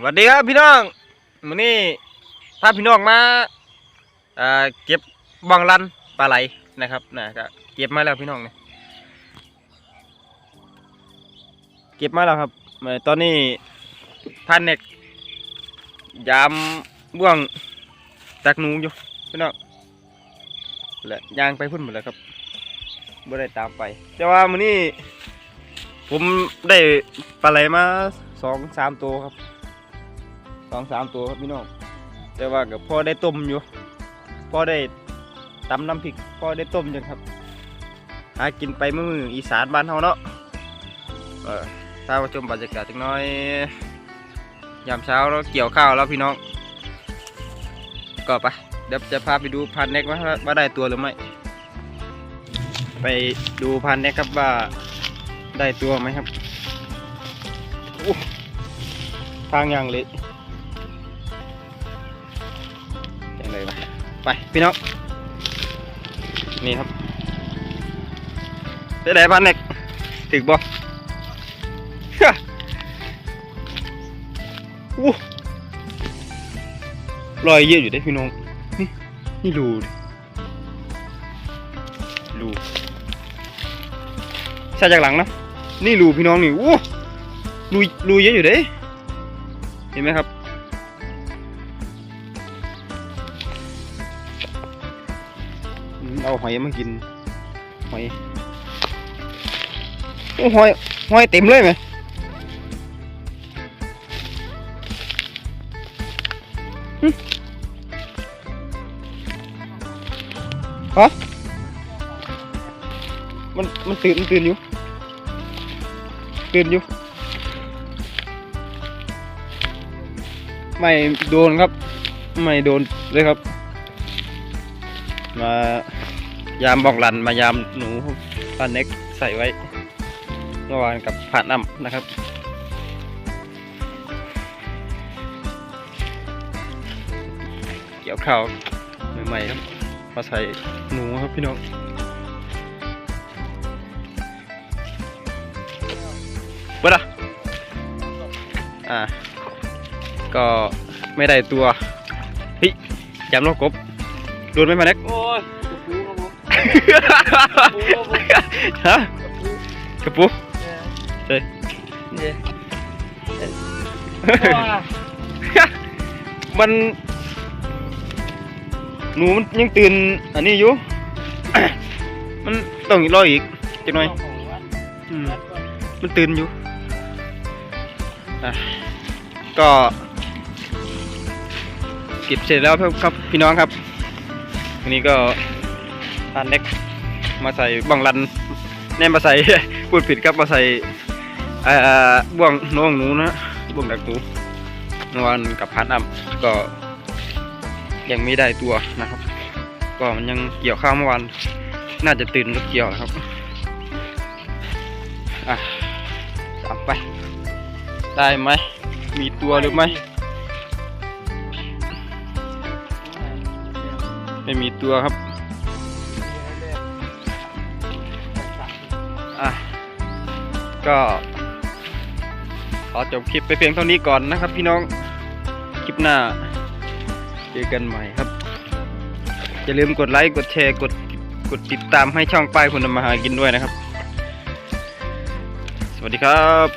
สวัสดีครับพี่น้องมื้อนี้พาพี่น้องมาเก็บบังลันปลาไหลนะครับนะก็เก็บมาแล้วพี่น้องเนี่ยเก็บมาแล้วครับตอนนี้พันเนกยามบ่วงตักนูอยู่พี่น้องและยางไปพุ่นหมดแล้วครับบ่ได้ตามไป แต่ว่ามื้อนี้ผมได้ปลาไหลมาสองสามตัวครับ สองสามตัวครับพี่น้องแต่ว่ากับพ่อได้ต้มอยู่พ่อได้ตำน้ำพริกพ่อได้ต้มจังครับ หากินไปมื้ออีสานบ้านเฮาเนาะเออถ้าว่าชมบรรยากาศจักหน้อยยามเช้าเราเกี่ยวข้าวแล้วพี่น้อง ก็ไปเดี๋ยวจะพาไปดูพันเน็กว่าว่าได้ตัวหรือไม่ไปดูพันเน็กครับว่าได้ตัวไหมครับทางอย่างเละ ไปพี่น้องนี่ครับได้ไหนพันเน็กถึกบ่อู้รอยเยอะอยู่ได้พี่น้อง นี่นี่รูดิรูใช่จากหลังนะนี่รูพี่น้องนี่อู้รูรูเยอะอยู่เด้เห็นไหมครับ เอาหอยมากิน หอยหอยหอยเต็มเลยไหมฮะมันมันตื่นมันตื่นอยู่ ตื่นอยู่ ไม่โดนครับ ไม่โดนเลยครับ มายามบอกลันมายามหนูพันเน็กใส่ไว้เมื่อวานกับผ่านน้ำนะครับเกี่ยวข้าวใหม่ๆครับมาใส่หนูครับพี่น้องเปิดอะอ่า ก็ไม่ได้ตัวเฮ้ยยำโลกกบ โดนไหมมาเน็กโอ้ยกระปูครับผมฮะกระปุกเฮ้ยเนี่ยว้ามันหนูมันยังตื่นอันนี้อยู่ มันต้องอีกรออีกจักหน่อยอืมมันตื่นอยู่อะก็เก็บเสร็จแล้วครับพี่น้องครับ วันนี้ก็ทานเล็กมาใส่บังรันแน่มาใส่ พูดผิดครับมาใส่เอ่อบ่วงน้องหนูนะบ่วงดักหนูเมื่อวานกับพันอ่ำก็ยังไม่ได้ตัวนะครับ ก็มันยังเกี่ยวข้าวเมื่อวานน่าจะตื่นรถเกี่ยวครับอะจับไป ได้ไหม มีตัวหรือไม่ ไม่มีตัวครับอะก็ขอจบคลิปไปเพียงเท่านี้ก่อนนะครับ พี่น้องคลิปหน้า เจอกันใหม่ครับ อย่าลืมกดไลค์กดแชร์กดกดติดตามให้ช่องป้ายคนทำมาหากินด้วยนะครับ สวัสดีครับ